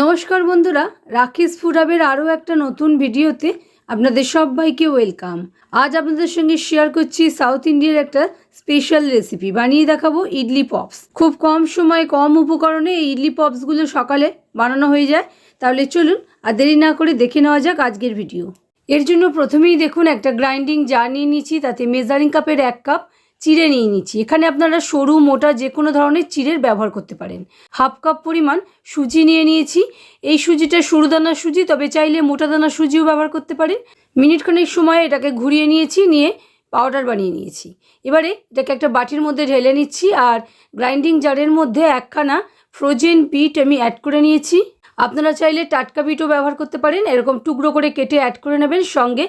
নমস্কার বন্ধুরা, রাকেশ ফুড হাবের আরও একটা নতুন ভিডিওতে আপনাদের সবাইকে ওয়েলকাম। আজ আপনাদের সঙ্গে শেয়ার করছি সাউথ ইন্ডিয়ার একটা স্পেশাল রেসিপি। বানিয়ে দেখাবো ইডলি পপস। খুব কম সময়, কম উপকরণে এই ইডলি পপসগুলো সকালে বানানো হয়ে যায়। তাহলে চলুন আর দেরি না করে দেখে নেওয়া যাক আজকের ভিডিও। এর জন্য প্রথমেই দেখুন, একটা গ্রাইন্ডিং জার নিয়ে নিয়েছি। তাতে মেজারিং কাপের এক কাপ চিড়ে নিয়ে নিচ্ছি। এখানে আপনারা সরু, মোটা যে কোনো ধরনের চিড়ের ব্যবহার করতে পারেন। হাফ কাপ পরিমাণ সুজি নিয়ে নিয়েছি। এই সুজিটা সরু দানার সুজি, তবে চাইলে মোটা দানার সুজিও ব্যবহার করতে পারেন। মিনিটখানেক সময় এটাকে ঘুরিয়ে নিয়েছি, নিয়ে পাউডার বানিয়ে নিয়েছি। এবারে এটাকে একটা বাটির মধ্যে ঢেলে নিচ্ছি আর গ্রাইন্ডিং জারের মধ্যে একখানা ফ্রোজেন বিট আমি অ্যাড করে নিয়েছি। আপনারা চাইলে টাটকা বিটও ব্যবহার করতে পারেন। এরকম টুকরো করে কেটে অ্যাড করে নেবেন। সঙ্গে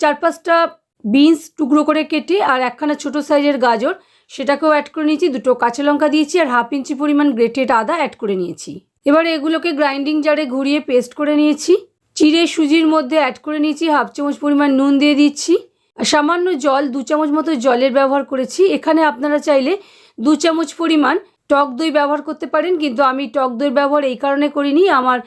চার পাঁচটা বিনস টুকরো করে কেটে আর একখানা ছোটো সাইজের গাজর, সেটাকেও অ্যাড করে নিয়েছি, দুটো কাঁচা লঙ্কা দিয়েছি আর হাফ ইঞ্চি পরিমাণ গ্রেটেড আদা অ্যাড করে নিয়েছি। এবারে এগুলোকে গ্রাইন্ডিং জারে ঘুরিয়ে পেস্ট করে নিয়েছি। চিড়ে সুজির মধ্যে অ্যাড করে নিয়েছি হাফ চামচ পরিমাণ নুন দিয়ে দিচ্ছি। আর সামান্য জল, দু চামচ মতো জলের ব্যবহার করেছি। এখানে আপনারা চাইলে দু চামচ পরিমাণ টক দই ব্যবহার করতে পারেন, কিন্তু আমি টক দইয়ের ব্যবহার এই কারণে করিনি। আমার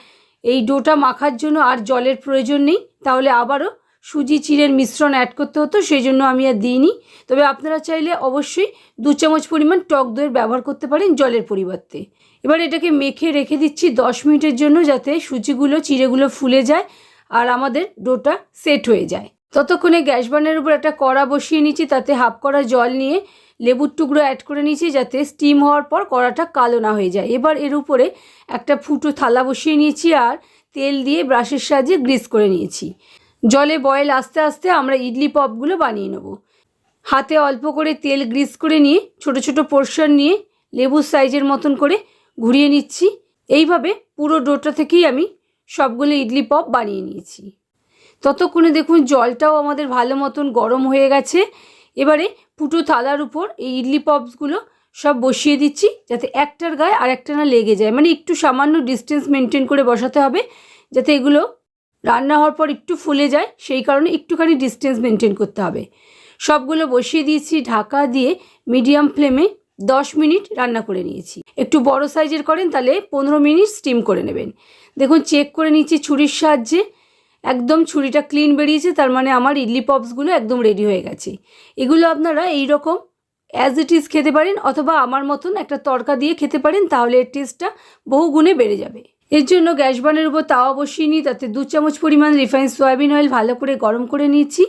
এই ডোটা মাখার জন্য আর জলের প্রয়োজন নেই। তাহলে আবারও সুজি চিড়ের মিশ্রণ অ্যাড করতে হতো, সেই জন্য আমি আর দিইনি। তবে আপনারা চাইলে অবশ্যই দু চামচ পরিমাণ টক দইয়ের ব্যবহার করতে পারেন জলের পরিবর্তে। এবার এটাকে মেখে রেখে দিচ্ছি দশ মিনিটের জন্য যাতে সুজিগুলো, চিড়েগুলো ফুলে যায় আর আমাদের ডোটা সেট হয়ে যায়। ততক্ষণে গ্যাস বার্নের উপর একটা কড়া বসিয়ে নিচ্ছি, তাতে হাফ কড়া জল নিয়ে লেবুর টুকরো অ্যাড করে নিয়েছি যাতে স্টিম হওয়ার পর কড়াটা কালো না হয়ে যায়। এবার এর উপরে একটা ফুটো থালা বসিয়ে নিয়েছি আর তেল দিয়ে ব্রাশের সাহায্যে গ্রিস করে নিয়েছি। জলে বয়েল আস্তে আস্তে আমরা ইডলি পপগুলো বানিয়ে নেব। হাতে অল্প করে তেল গ্রিস করে নিয়ে, ছোট ছোট পোর্শন নিয়ে লেবুর সাইজের মতন করে ঘুরিয়ে নিচ্ছি। এইভাবে পুরো ডোটা থেকেই আমি সবগুলো ইডলি পপ বানিয়ে নিয়েছি। ততক্ষণে দেখুন জলটাও আমাদের ভালো মতন গরম হয়ে গেছে। এবারে ফুটো থালার উপর এই ইডলি পপসগুলো সব বসিয়ে দিচ্ছি, যাতে একটার গায়ে আর একটা না লেগে যায়। মানে একটু সামান্য ডিস্টেন্স মেনটেন করে বসাতে হবে, যাতে এগুলো রান্না হওয়ার পর একটু ফুলে যায়, সেই কারণে একটুখানি ডিস্টেন্স মেনটেন করতে হবে। সবগুলো বসিয়ে দিয়েছি, ঢাকা দিয়ে মিডিয়াম ফ্লেমে দশ মিনিট রান্না করে নিয়েছি। একটু বড় সাইজের করেন, তাহলে পনেরো মিনিট স্টিম করে নেবেন। দেখুন চেক করে নিচ্ছি ছুরির সাহায্যে। একদম ছুরিটা ক্লিন বেরিয়েছে, তার মানে আমার ইডলি পপসগুলো একদম রেডি হয়ে গেছে। এগুলো আপনারা এই রকম অ্যাজ ইট ইজ খেতে পারেন, অথবা আমার মতন একটা তড়কা দিয়ে খেতে পারেন, তাহলে এর টেস্টটা বহু গুণে বেড়ে যাবে। এর জন্য গ্যাস বানের উপর তাওয়া বসিয়ে নিই তাতে দু চামচ পরিমাণ রিফাইন সয়াবিন অয়েল ভালো করে গরম করে নিয়েছি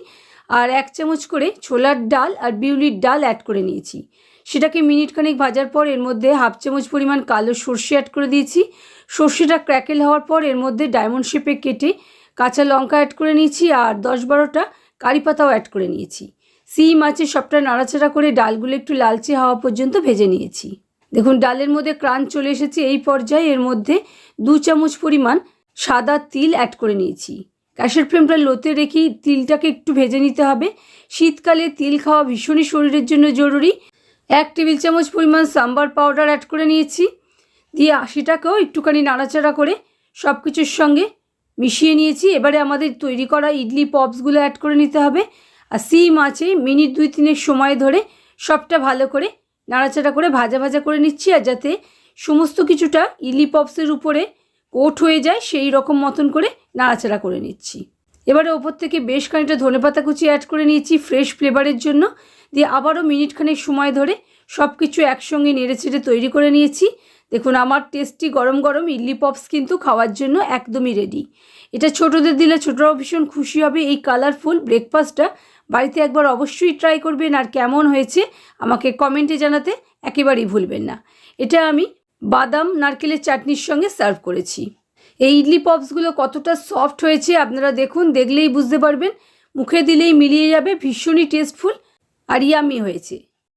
আর এক চামচ করে ছোলার ডাল আর বিউলির ডাল অ্যাড করে নিয়েছি। সেটাকে মিনিট খানেক ভাজার পর এর মধ্যে হাফ চামচ পরিমাণ কালো সর্ষে অ্যাড করে দিয়েছি। সর্ষেটা ক্র্যাকেল হওয়ার পর এর মধ্যে ডায়মন্ড শেপে কেটে কাঁচা লঙ্কা অ্যাড করে নিয়েছি আর দশ বারোটা কারি পাতাও অ্যাড করে নিয়েছি। সিম মাছে সবটা নাড়াচাড়া করে ডালগুলো একটু লালচে হওয়া পর্যন্ত ভেজে নিয়েছি। দেখুন, ডালের মধ্যে ক্রাঞ্চ চলে এসেছে। এই পর্যায়ে এর মধ্যে দু চামচ পরিমাণ সাদা তিল অ্যাড করে নিয়েছি। গ্যাসের ফ্লেমটা লোতে রেখেই তিলটাকে একটু ভেজে নিতে হবে। শীতকালে তিল খাওয়া ভীষণই শরীরের জন্য জরুরি। এক টেবিল চামচ পরিমাণ সাম্বার পাউডার অ্যাড করে নিয়েছি। দিয়ে সেটাকেও একটুখানি নাড়াচাড়া করে সব কিছুর সঙ্গে মিশিয়ে নিয়েছি। এবারে আমাদের তৈরি করা ইডলি পপসগুলো অ্যাড করে নিতে হবে। আর সিম আছে, মিনিট দুই তিনের সময় ধরে সবটা ভালো করে নাড়াচাড়া করে ভাজা ভাজা করে নিচ্ছি আর যাতে সমস্ত কিছুটা ইলিপপসের উপরে কোট হয়ে যায়, সেই রকম মতন করে নাড়াচাড়া করে নিচ্ছি। এবারে ওপর থেকে বেশ খানিকটা ধনেপাতা কুচি অ্যাড করে নিয়েছি ফ্রেশ ফ্লেভারের জন্য। দিয়ে আবারও মিনিটখানেক সময় ধরে সব কিছু একসঙ্গে নেড়ে চেড়ে তৈরি করে নিয়েছি। দেখুন, আমার টেস্টি গরম গরম ইডলি পপস কিন্তু খাওয়ার জন্য একদমই রেডি এটা ছোটদের দিলে ছোটরাও ভীষণ খুশি হবে। এই কালারফুল ব্রেকফাস্টটা বাড়িতে একবার অবশ্যই ট্রাই করবেন আর কেমন হয়েছে আমাকে কমেন্টে জানাতে একেবারেই ভুলবেন না। এটা আমি বাদাম, নারকেলের চাটনির সঙ্গে সার্ভ করেছি। এই ইডলি পপসগুলো কতটা সফট হয়েছে আপনারা দেখুন, দেখলেই বুঝতে পারবেন। মুখে দিলেই মিলিয়ে যাবে, ভীষণই টেস্টফুল আর ইয়ামি হয়েছে।